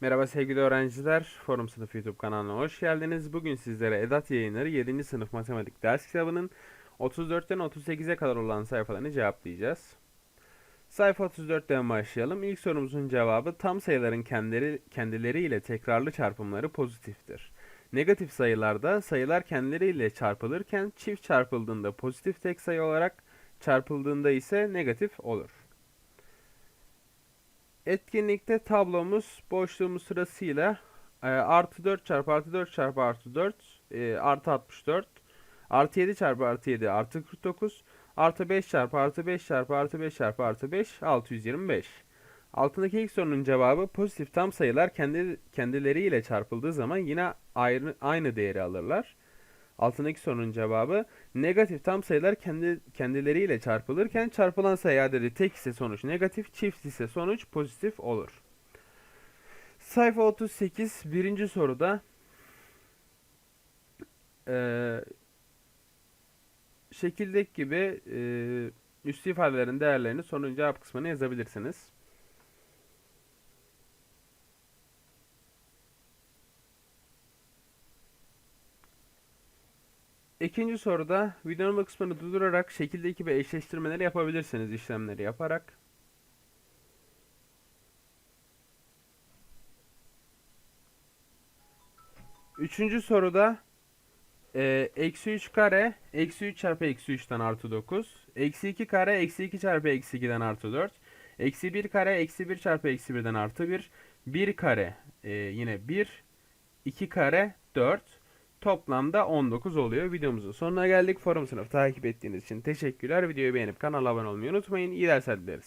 Merhaba sevgili öğrenciler, Forum Sınıf YouTube kanalına hoş geldiniz. Bugün sizlere Edat Yayınları 7. sınıf matematik ders kitabının 34'ten 38'e kadar olan sayfalarını cevaplayacağız. Sayfa 34'ten başlayalım. İlk sorumuzun cevabı tam sayıların kendileri, kendileriyle tekrarlı çarpımları pozitiftir. Negatif sayılarda sayılar kendileriyle çarpılırken çift çarpıldığında pozitif tek sayı olarak çarpıldığında ise negatif olur. Etkinlikte tablomuz boşluğumuz sırasıyla e, artı 4 çarpı artı 4 çarpı artı 4 e, artı 64 artı 7 çarpı artı 7 artı 49 artı 5 çarpı artı 5 çarpı artı 5 çarpı artı 5 625. Altındaki ilk sorunun cevabı pozitif tam sayılar kendi kendileriyle çarpıldığı zaman yine ayrı, aynı değeri alırlar. Altındaki sorunun cevabı negatif tam sayılar kendi kendileriyle çarpılırken çarpılan sayı adedi tek ise sonuç negatif, çift ise sonuç pozitif olur. Sayfa 38 birinci soruda eee şekildeki gibi eee üstü ifadelerin değerlerini sorunun cevap kısmına yazabilirsiniz. İkinci soruda videonun kısmını durdurarak şekildeki gibi eşleştirmeleri yapabilirsiniz işlemleri yaparak. Üçüncü soruda e, eksi 3 kare eksi 3 çarpı eksi 3'ten artı 9 eksi 2 kare eksi 2 çarpı eksi 2'den artı 4 eksi 1 kare eksi 1 çarpı eksi 1'den artı 1 1 kare e, yine 1 2 kare 4 Toplamda 19 oluyor. Videomuzun sonuna geldik. Forum sınıf takip ettiğiniz için teşekkürler. Videoyu beğenip kanala abone olmayı unutmayın. İyi dersler dileriz.